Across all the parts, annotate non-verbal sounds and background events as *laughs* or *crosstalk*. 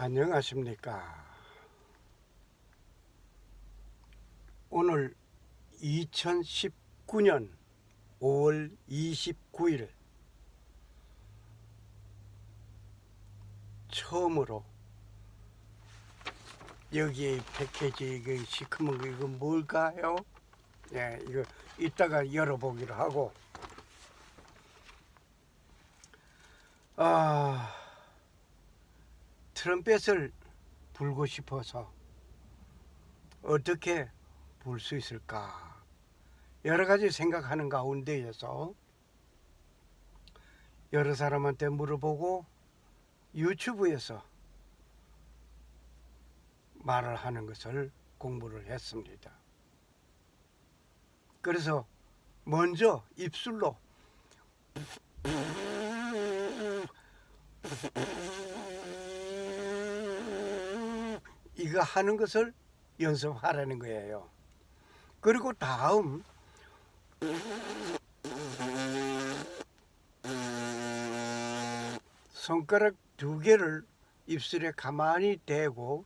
안녕하십니까. 오늘 2019년 5월 29일 처음으로 여기 패키지 이거 시커먼 거 이거 뭘까요? 예, 이거 이따가 열어보기로 하고 아 트럼펫을 불고 싶어서 어떻게 불 수 있을까 여러 가지 생각하는 가운데에서 여러 사람한테 물어보고 유튜브에서 말을 하는 것을 공부를 했습니다. 그래서 먼저 입술로 이거 하는 것을 연습하라는 거예요. 그리고 다음 손가락 두 개를 입술에 가만히 대고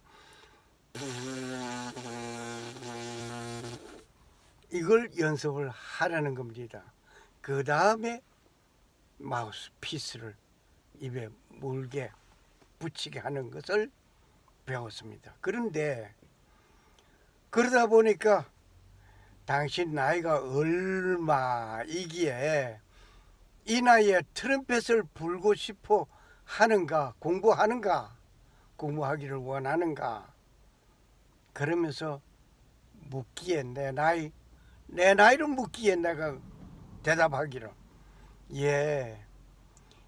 이걸 연습을 하라는 겁니다. 그 다음에 마우스 피스를 입에 물게 붙이게 하는 것을 배웠습니다. 그런데 그러다 보니까 당신 나이가 얼마이기에 이 나이에 트럼펫을 불고 싶어 하는가 공부하는가 공부하기를 원하는가 그러면서 묻기에 내 나이 내 나이를 묻기에 내가 대답하기를 예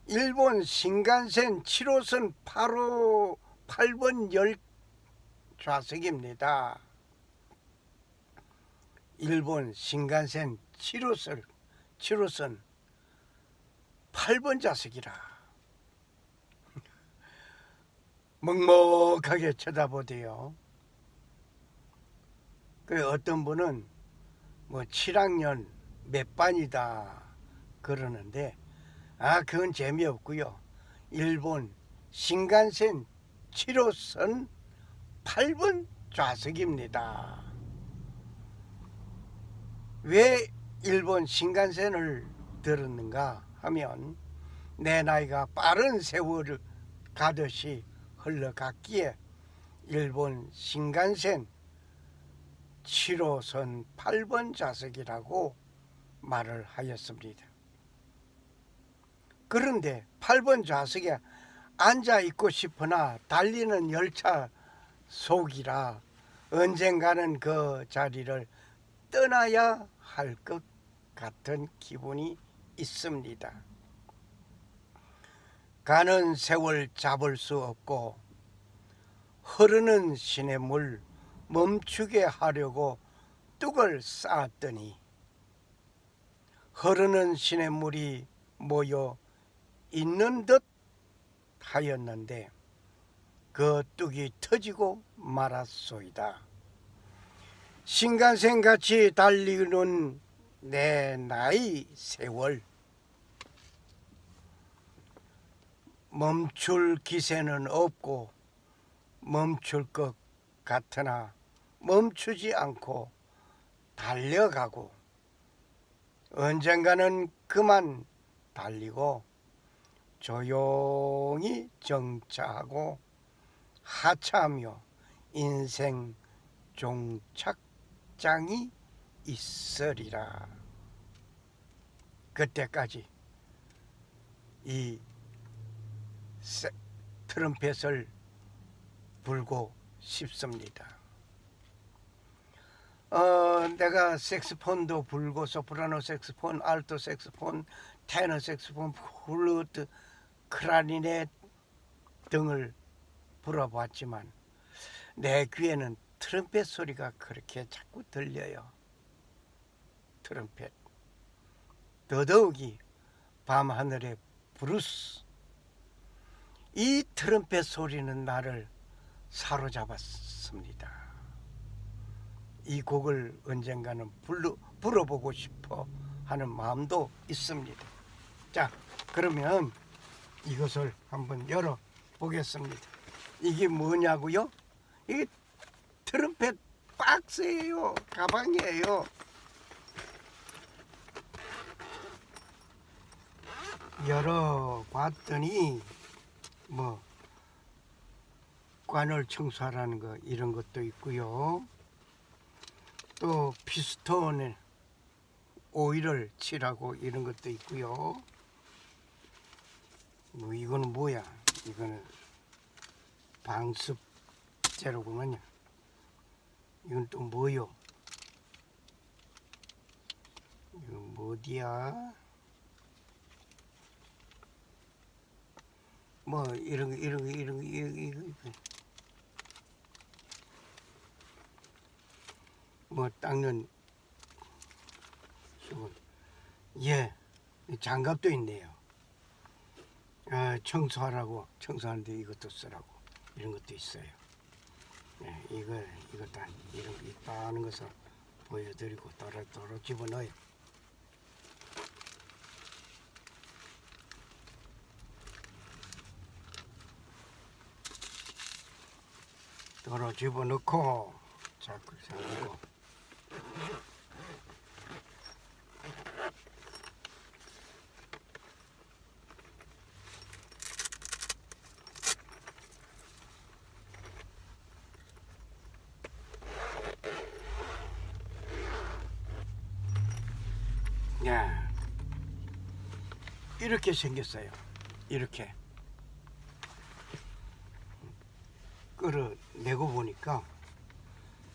일본 신간센 7호선 8호 8번 열 좌석입니다. 일본 신간센 7호선 7호선 8번 좌석이라 *laughs* 먹먹하게 쳐다보대요. 그 어떤 분은 뭐 7학년 몇 반이다 그러는데 아 그건 재미없고요. 일본 신간센 7호선 8번 좌석입니다. 왜 일본 신간센을 들었는가 하면 내 나이가 빠른 세월을 가듯이 흘러갔기에 일본 신간센 7호선 8번 좌석이라고 말을 하였습니다. 그런데 8번 좌석에 앉아 있고 싶으나 달리는 열차 속이라 언젠가는 그 자리를 떠나야 할 것 같은 기분이 있습니다. 가는 세월 잡을 수 없고 흐르는 시냇물 멈추게 하려고 뚝을 쌓았더니 흐르는 시냇물이 모여 있는 듯 하였는데 그 뚝이 터지고 말았소이다. 신간생 같이 달리는 내 나이 세월 멈출 기세는 없고 멈출 것 같으나 멈추지 않고 달려가고 언젠가는 그만 달리고 조용히 정차하고 하차하며 인생 종착장이 있으리라. 그때까지 이 세- 트럼펫을 불고 싶습니다. 어, 내가 색스폰도 불고 소프라노 색스폰, 알토 색스폰, 테너 색스폰, 플루트, 크라리넷 등을 불어봤지만 내 귀에는 트럼펫 소리가 그렇게 자꾸 들려요. 트럼펫. 더더욱이 밤하늘의 브루스. 이 트럼펫 소리는 나를 사로잡았습니다. 이 곡을 언젠가는 불러, 불어보고 싶어 하는 마음도 있습니다. 자, 그러면 이것을 한번 열어 보겠습니다. 이게 뭐냐고요? 이게 트럼펫 박스예요. 가방이에요. 열어 봤더니 뭐 관을 청소하라는 거 이런 것도 있고요. 또 피스톤에 오일을 칠하고 이런 것도 있고요. 뭐 이거는 뭐야? 이거는 방습 재료구만요. 이건 또 뭐요? 이건 뭐디야? 뭐 이런 거 이런 거 이런 거 이거 이거 이거. 뭐 닦는 수건. 예, 장갑도 있네요. 아, 청소하라고 청소하는데 이것도 쓰라고 이런 것도 있어요. 예, 이거 이것도 한 이런 거 있다는 것을 보여드리고 도로 도로 집어넣어요. 도로 집어넣고 자꾸 잠고 야 이렇게 생겼어요. 이렇게 끌어내고 보니까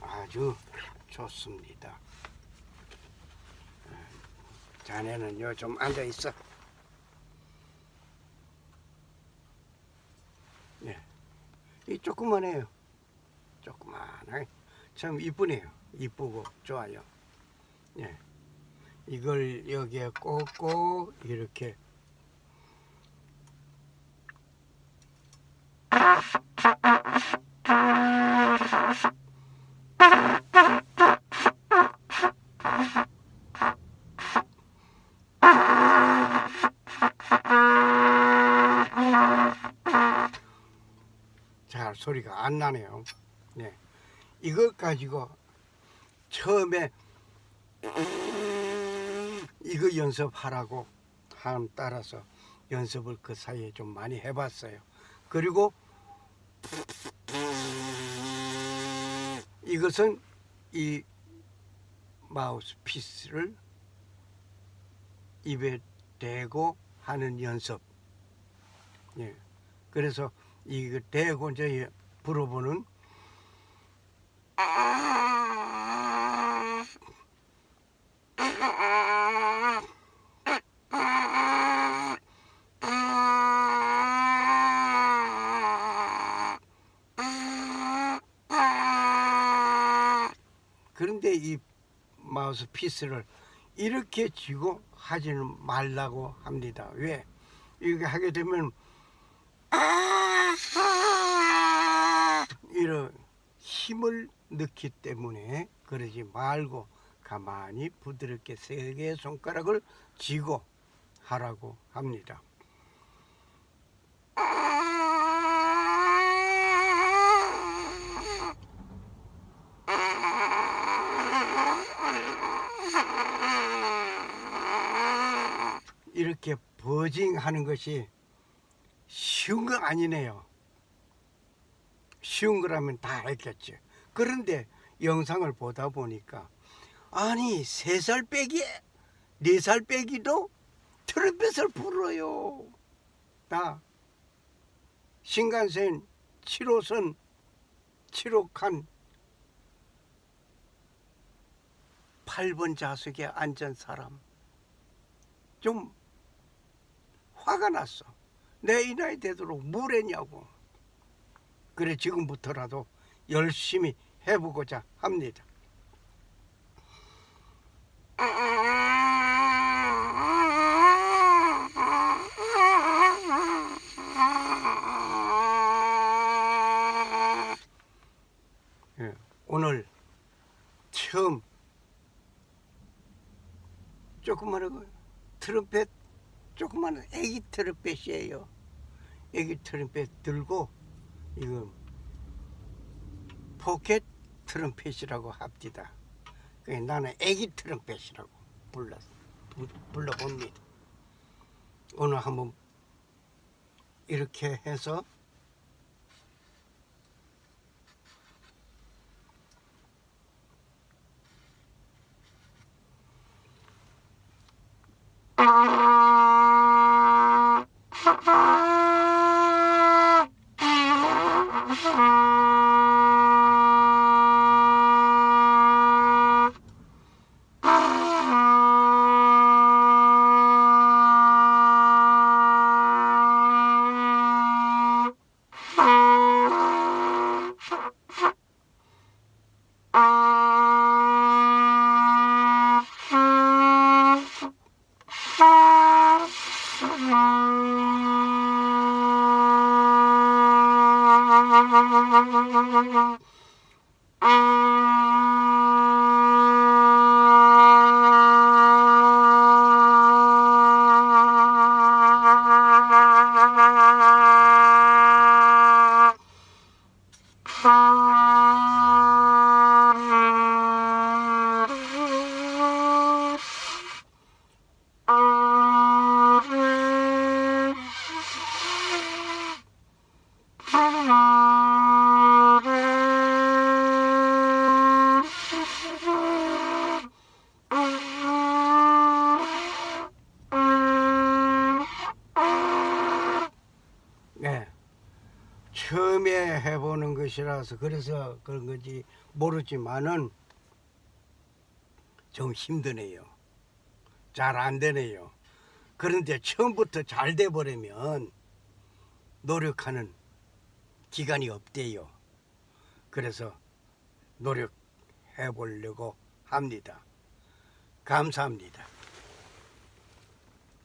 아주 좋습니다. 자네는 요 좀 앉아 있어. 네, 이 조그만해요. 조그만하게 참 이쁘네요. 이쁘고 좋아요. 예. 이걸 여기에 꽂고 이렇게 잘 소리가 안 나네요. 네. 이것 가지고 처음에 이거 연습하라고 한 따라서 연습을 그 사이에 좀 많이 해봤어요. 그리고 이것은 이 마우스 피스를 입에 대고 하는 연습. 예. 그래서 이거 대고 이제 불어보는 그런데 이 마우스 피스를 이렇게 쥐고 하지는 말라고 합니다. 왜? 이렇게 하게 되면 이런 힘을 넣기 때문에 그러지 말고 가만히 부드럽게 세 개의 손가락을 쥐고 하라고 합니다. 이렇게 버징하는 것이 쉬운 거 아니네요. 쉬운 거라면 다 알겠죠. 그런데 영상을 보다 보니까 아니 세 살 빼기 네 살 빼기도 트럼펫을 불어요. 나 신간센 7호선 7호칸 8번 좌석에 앉은 사람 좀 화가 났어. 내 이 나이 되도록 뭘 했냐고. 그래 지금부터라도 열심히 해보고자 합니다. 예, 오늘 처음 조그마한 트럼펫 조그마한 애기 트럼펫이에요. 애기 트럼펫 들고 이거 포켓 트럼펫이라고 합디다. 그 나는 애기 트럼펫이라고 불러 부- 불러봅니다. 오늘 한번 이렇게 해서 네. 처음에 해보는 것이라서 그래서 그런 건지 모르지만은 좀 힘드네요. 잘 안 되네요. 그런데 처음부터 잘 돼 버리면 노력하는 기간이 없대요. 그래서 노력해 보려고 합니다. 감사합니다.